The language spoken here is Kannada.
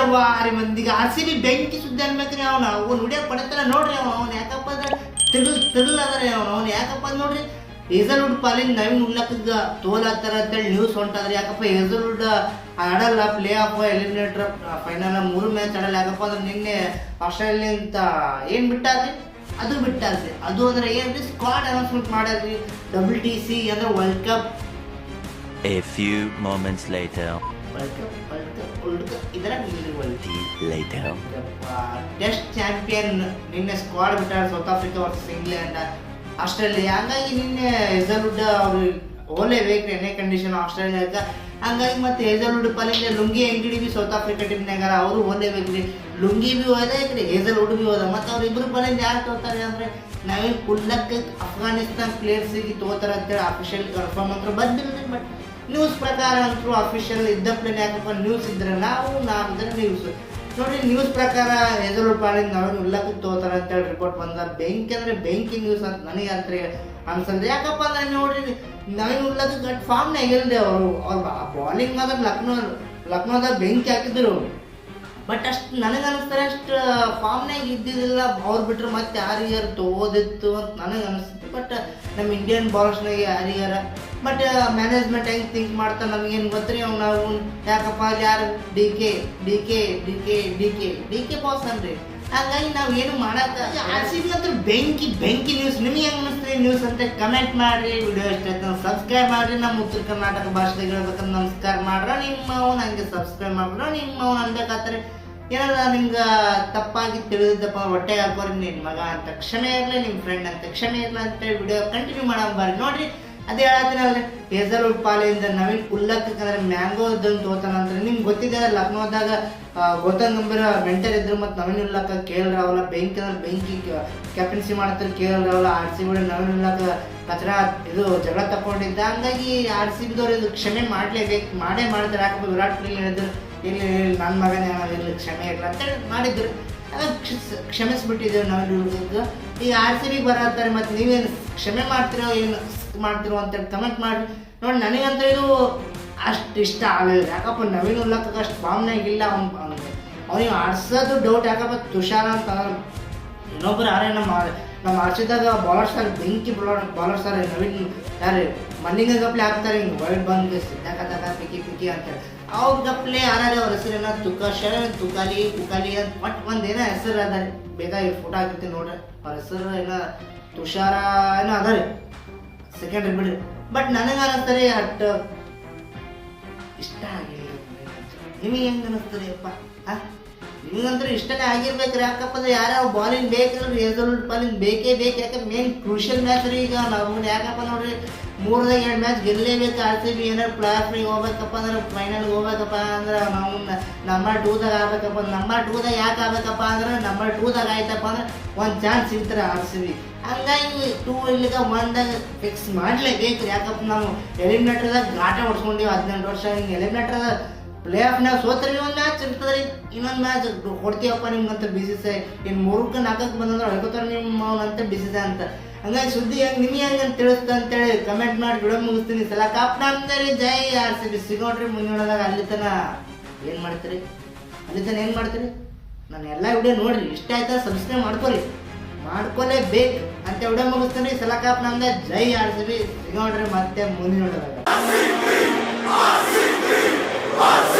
ಜವಾರಿ ಮಂದಿಗೆ ಆರ್ ಬಿ ಬೆಂಕಿ ಸುದ್ದಿ ಅನ್ಬೇಕ್ರಿ ಅವನ. ಅವ್ನು ಹುಡಿಯೋ ಪಡೆತನ ನೋಡ್ರಿ ಅವ್ನು. ಅವ್ನು ಯಾಕಪ್ಪ ಅಂದ್ರೆ ತಿರುಲ್ ತಿರುಲ್ ಅದರಿ ಅವನು. ಅವ್ನು ಯಾಕಪ್ಪ ಅಂದ್ ನೋಡ್ರಿ? ಹೇಸಲ್ವುಡ್ ಪಾಲಿನ ನವೀನ್ ತೋಲ್ ತೋಲಾತಾರ ಅಂತೇಳಿ ನ್ಯೂಸ್ ಹೊಂಟಾದ್ರಿ ಯಾಕಪ್ಪ ಹೇಸಲ್ವುಡ್ ಆಡಲ್ಲ ಪ್ಲೇ ಆಫ್ ಎಲಿಮಿನೇಟರ್ ಫೈನಲ್ ಮೂರು ಮ್ಯಾಚ್ ಆಡಲ್ಲ. ಯಾಕಪ್ಪ ಅಂದ್ರೆ ನಿನ್ನೆ ಆಸ್ಟ್ರೇಲಿಯಾ ಅಂತ ಏನ್ ಬಿಟ್ಟಾರ್ರಿ ಅದು ಬಿಟ್ಟಾರ್ರಿ ಅದು ಅಂದ್ರೆ ಏನ್ರಿ? ಸ್ಕ್ವಾಡ್ ಅನೌನ್ಸ್ಮೆಂಟ್ ಮಾಡ್ಯಾರ್ರಿ ಡಬ್ಲ್ಯೂ ಟಿ ಸಿ ಅಂದ್ರೆ world cup A few moments later. Test champion ನಿನ್ನೆ ಸ್ಕ್ವಾಡ್ ಬಿಟ್ಟಾರ South Africa versus England Australia ಹಂಗಾಗಿ ನಿನ್ನೆ ಹೆಸಲ್ವುಡ್ ಅವರು ಹೋಲೇಬೇಕ್ರಿ ಎಣ್ಣೆ ಕಂಡೀಷನ್ ಆಸ್ಟ್ರೇಲಿಯಾಗ. ಹಂಗಾಗಿ ಮತ್ತೆ ಹೆಸಲ್ವುಡ್ ಪಾಲಿಂದ ಲುಂಗಿ ಅಂಗಡಿ ಬಿ ಸೌತ್ ಆಫ್ರಿಕಾ ಟೀಮ್ನಾಗಾರ ಅವರು ಹೋಲೇಬೇಕ್ರಿ ಲುಂಗಿ ಬಿ ರೀ ಹೆಸಲ್ವುಡ್ ಬಿ ಹೋದ. ಮತ್ತೆ ಅವ್ರಿಬ್ರು ಪಾಲಿಂದ ಯಾರು ತೋತಾರೆ ಅಂದ್ರೆ ನಾವೇನು ಕುಲ್ಲಕ್ಕೆ ಅಫ್ಘಾನಿಸ್ತಾನ್ ಪ್ಲೇಯರ್ಸಿಗೆ ತೋತಾರ ಅಂತೇಳಿ ಅಫಿಷಿಯಲ್ ಕನ್ಫರ್ಮ್ ಅಂತ ಬಂದಿಲ್ಲ ಬಟ್ ನ್ಯೂಸ್ ಪ್ರಕಾರ ಅಂತೂ ಅಫಿಷಿಯಲ್ ಇದ್ದಪ್ಪನೇ ಯಾಕಪ್ಪ ನ್ಯೂಸ್ ಇದ್ರೆ ನಾವು ನಾವಿದ್ರೆ ನ್ಯೂಸ್ ನೋಡಿ ನ್ಯೂಸ್ ಪ್ರಕಾರ ಎದುರು ಪಾಳಿಂದ ಅವ್ರು ಉಲ್ಲಕ್ಕೆ ತಗೋತಾರ ಅಂತೇಳಿ ರಿಪೋರ್ಟ್ ಬಂದ. ಬೆಂಕಿ ಅಂದ್ರೆ ಬೆಂಕಿ ನ್ಯೂಸ್ ಅಂತ ನನಗೆ ಅಂತ ಅನ್ಸಲ್ರಿ ಯಾಕಪ್ಪ ಅಂದ್ರೆ ನೋಡಿ, ನವೀನ್ ಉಲ್ಲಕ್ಕೆ ಗಟ್ ಫಾರ್ಮ್ನ ಇಲ್ರಿ ಅವರು. ಅವ್ರ ಬಾಲಿಂಗ್ ಮಾತ್ರ ಲಕ್ನೋ, ಲಕ್ನೋದಾಗ ಬೆಂಕಿ ಹಾಕಿದ್ರು. ಬಟ್ ಅಷ್ಟು, ನನಗೆ ಅಷ್ಟು ಫಾರ್ಮ್ನಾಗ ಇದ್ದಿದ್ದಿಲ್ಲ, ಅವ್ರು ಬಿಟ್ರೆ ಮತ್ತೆ ಯಾರಿಗಾರ ತೋದಿತ್ತು ಅಂತ ನನಗೆ ಅನಿಸ್ತಿತ್ತು. ಬಟ್ ನಮ್ಮ ಇಂಡಿಯನ್ ಬಾಲರ್ಸ್ನಾಗ ಯಾರಿಗಾರ ಬಟ್ ಮ್ಯಾನೇಜ್ಮೆಂಟ್ ಹೆಂಗೆ ಥಿಂಕ್ ಮಾಡ್ತಾ ನಮಗೇನು ಗೊತ್ತ್ರಿ ಅವ್ನು ನಾವು ಯಾಕಪ್ಪ ಅಲ್ಲಿ ಯಾರು? D K D K D K D K D K boss ಅನ್ರಿ. ಹಾಗಾಗಿ ನಾವು ಏನು ಮಾಡಕ್ಕ ಆರ್ ಸಿ ಬಿ ಹತ್ರ ಬೆಂಕಿ ಬೆಂಕಿ ನ್ಯೂಸ್ ನಿಮಗೆ ಹೆಂಗೆ ಅನಿಸ್ತೀರಿ ನ್ಯೂಸ್ ಅಂತ ಕಮೆಂಟ್ ಮಾಡಿರಿ ವಿಡಿಯೋ ಇಷ್ಟ ಆಯ್ತು ಸಬ್ಸ್ಕ್ರೈಬ್ ಮಾಡಿರಿ. ನಮ್ಮ ಉತ್ತರ ಕರ್ನಾಟಕ ಭಾಷೆದಾಗ ಹೇಳ್ಬೇಕಂದ್ರೆ ನಮಸ್ಕಾರ ಮಾಡ್ರ, ನಿಮ್ಮ ಅವ್ನು ಹಂಗೆ ಸಬ್ಸ್ಕ್ರೈಬ್ ಮಾಡ್ರ, ನಿಮ್ಮ ಅವ್ನು ಅನ್ಬೇಕಾದ್ರೆ ಏನಾರ ನಿಮ್ಗೆ ತಪ್ಪಾಗಿ ತಿಳಿದಿದ್ದಪ್ಪ, ಹೊಟ್ಟೆ ಹಾಕೋರಿ ನಿನ್ನ ಮಗ ಅಂತ ಕ್ಷಮೆ ಇರಲಿ ನಿಮ್ಮ ಫ್ರೆಂಡ್ ಅಂತ ಕ್ಷಮೆ ಇರಲಿ ಅಂತೇಳಿ ವಿಡಿಯೋ ಕಂಟಿನ್ಯೂ ಮಾಡೋಣ ಬಾರಿ ನೋಡ್ರಿ, ಅದೇ ಹೇಳತ್ತೀನಲ್ರಿ ಹೆಸರು ಪಾಲೆಯಿಂದ ನವೀನ್ ಉಲ್ಲಕ್ಕಂದ್ರೆ ಮ್ಯಾಂಗೋ ಇದ್ದಂತ ತೋತಾನಂದ್ರೆ ನಿಮ್ಗೆ ಗೊತ್ತಿದೆ, ಲಕ್ನೋದಾಗ ಗೌತಮ್ ಗಂಭೀರ ಮೆಂಟರ್ ಇದ್ರು ಮತ್ತು ನವೀನ್ ಉಲ್ಲಕ್ಕ, ಕೆ ಎಲ್ ರಾವಲ್ಲ ಬೆಂಕಿ ಅಂದ್ರೆ ಬೆಂಕಿ ಕ್ಯಾಪ್ಟನ್ಸಿ ಮಾಡ್ತಾರೆ ಕೆ ಎಲ್ ರಾವಲ್ಲ ಆರ್ ಸಿ ಬಿಡ ನವೀನ್ ಉಲ್ಲಕ್ಕ ಕಚರ ಇದು ಜಗಳ ತಕೊಂಡಿದ್ದ. ಹಂಗಾಗಿ ಆರ್ ಸಿ ಬಿದವ್ರು ಇದು ಕ್ಷಮೆ ಮಾಡಲೇಬೇಕು, ಮಾಡೇ ಮಾಡ್ತಾರೆ. ಯಾಕಪ್ಪ ವಿರಾಟ್ ಕೊಹ್ಲಿ ಹೇಳಿದ್ರು ಇಲ್ಲಿ ನನ್ನ ಮಗನೇ ಇರಲಿ, ಕ್ಷಮೆ ಇರಲಿ ಅಂತೇಳಿ ಮಾಡಿದ್ರು. ಕ್ಷಮಿಸ್ಬಿಟ್ಟಿದ್ದೇವೆ ನಾವು ಈಗ ಆರ್ ಸಿ ಬಿ ಬರತ್ತಾರೆ ಮತ್ತು ನೀವೇನು ಕ್ಷಮೆ ಮಾಡ್ತಿರೋ, ಏನು ಮಾಡ್ತಿರೋ ಅಂತೇಳಿ ಕಮೆಂಟ್ ಮಾಡಿ. ನೋಡಿ, ನನಗಂತೂ ಇದು ಅಷ್ಟು ಇಷ್ಟ ಆಗಲಿಲ್ಲ. ಯಾಕಪ್ಪ, ನವೀನ್ ಉಲ್ಲಕ್ಕ ಅಷ್ಟು ಭಾವನೆ ಇಲ್ಲ. ಅವ್ನು ಅವ್ನಿಗೆ ಆಡ್ಸೋದು ಡೌಟ್ ಯಾಕಪ್ಪ, ತುಷಾರ ಅಂತ ಇನ್ನೊಬ್ರು ಯಾರೇ, ನಮ್ಮ ನಮ್ಮ ಆಡ್ಸಿದಾಗ ಬಾಲರ್ ಬೆಂಕಿ ಬಾಲರ್ ಸರ್, ನವೀನ್ ಯಾರು? ಮಣ್ಣಿಗೆ ಗಪ್ಲೆ ಹಾಕ್ತಾರೆ, ಹಿಂಗೆ ಹೊರಗೆ ಬಂದು ಸಿದ್ಧಾಕ ತಕ ಪಿಕಿ ಪಿಕಿ ಅಂತಾರೆ ಅವ್ರ ಗಪ್ಲೆ ಯಾರು ಅವ್ರ ಹೆಸರೇನ ತುಕಾಶ ತುಕಾಲಿ ತುಕಾಲಿ ಅಂತ ಒಟ್ ಒಂದು ಏನೋ ಹೆಸರು ಅದ ಬೇಕಾಗಿ ಫೋಟೋ ಹಾಕಿರ್ತೀನಿ ನೋಡ್ರಿ. ಅವ್ರ ಹೆಸರು ಏನೋ ತುಷಾರ ಏನೋ ಅದಾರೆ. ರೀ ಸೆಕೆಂಡ್ ಬಿಡ್ರಿ. ಬಟ್ ನನಗೆ ಅನಿಸ್ತಾರೆ ಅಟ್ ಇಷ್ಟ ಆಗಿಲ್ಲ. ನಿಮಗೆ ಹೆಂಗೆ ಅನಿಸ್ತದೆ ಅಪ್ಪ? ಆ ನಿಮಗಂತೂ ಇಷ್ಟನೇ ಆಗಿರ್ಬೇಕ್ರಿ ಯಾಕಪ್ಪ ಅಂದ್ರೆ ಯಾರ್ಯಾವ ಬಾಲಿಂಗ್ ಬೇಕಲ್ರಿ ರೆಸಲ್ಯೂಟ್ ಬಾಲಿಂಗ್ ಬೇಕೇ ಬೇಕು. ಯಾಕಂದ್ರೆ ಮೇನ್ ಕ್ರೂಷಿಯಲ್ ಮ್ಯಾಚ್ ರೀ ಈಗ. ನಾವು ಯಾಕಪ್ಪ ನೋಡ್ರಿ ಮೂರದಾಗ ಎರಡು ಮ್ಯಾಚ್ ಗೆಲ್ಲೇಬೇಕು ಆರ್ ಸಿ ಬಿ ಏನಾರು ಪ್ಲಾಫ್ರಿಗೆ ಹೋಗ್ಬೇಕಪ್ಪ ಅಂದ್ರೆ ಫೈನಲ್ಗೆ ಹೋಗ್ಬೇಕಪ್ಪ ಅಂದ್ರೆ ನಾವು ನಂಬರ್ ಟೂದಾಗ ಆಗ್ಬೇಕಪ್ಪ ನಂಬರ್ ಟೂದಾಗ ಯಾಕೆ ಆಗ್ಬೇಕಪ್ಪ ಅಂದ್ರೆ ನಂಬರ್ ಟೂದಾಗ ಆಯ್ತಪ್ಪ ಅಂದ್ರೆ ಒಂದು ಚಾನ್ಸ್ ಸಿಗ್ತಾರೆ ಆರ್ ಹಂಗಾಗಿ ಟೂ ಇಲ್ಲಿಗ ಒಂದಾಗ ಫಿಕ್ಸ್ ಮಾಡಲೇಬೇಕು ಯಾಕಪ್ಪ ನಾವು ಎಲಿಮಿನೇಟರ್ದಾಗ ಗಾಟ ಹೊಡ್ಸ್ಕೊಂಡಿವಿ ಹದಿನೆಂಟು ವರ್ಷ ಹಿಂಗೆ ಎಲಿಮಿನೇಟರ್ದಾಗ ಪ್ಲೇ ಆಫ್ನಾಗ ಸೋತ್ರಿ ಒಂದು ಮ್ಯಾಚ್ ಇರ್ತದೆ ರೀ. ಇನ್ನೊಂದು ಮ್ಯಾಚ್. ಕೊಡ್ತೀವಪ್ಪ ನಿಮ್ಗಂತ ಬಿಸಿಸೆ ಇನ್ನು ಮೂರಕ್ಕೆ ನಾಲ್ಕಕ್ಕೆ ಬಂದಂದ್ರೆ ಹೇಳ್ಕೊತಾರೆ ನಿಮ್ಮ ಅವನಂತ ಬಿಸಿದೆ ಅಂತ. ಹಂಗಾಗಿ ಸುದ್ದಿ ಹೆಂಗೆ, ನಿಮಗೆ ಹೆಂಗೆ ಅಂತ ತಿಳಿಸ್ತ ಅಂತೇಳಿ ಕಮೆಂಟ್ ಮಾಡಿ ಬಿಡೋ ಮುಗಿಸ್ತೀನಿ. ಸಲ ಕಾಪ್ನ ರೀ ಜೈ ಆರ್ ಸಿ ಬಿ ಸಿಗೋಡ್ರಿ ಮುಂದಿನದಾಗ ಅಲ್ಲಿ ತನ ಏನು ಮಾಡ್ತೀರಿ? ಅಲ್ಲಿ ತನ ಏನು ಮಾಡ್ತೀರಿ? ನಾನು ಎಲ್ಲ ವಿಡಿಯೋ ನೋಡ್ರಿ. ಇಷ್ಟ ಆಯ್ತಾ ಸಬ್ಸ್ಕ್ರೈಬ್ ಮಾಡ್ಕೊರಿ. ಬೇಕು ಅಂತ ವಿಡಿಯೋ ಮುಗಿಸ್ತೀನಿ. ಸಲ ಕಾಪ್ ಜೈ ಆರ್ ಸಿ ಬಿ ಸಿಗೋಡ್ರಿ ಮತ್ತೆ ಮುಂದಿನ Você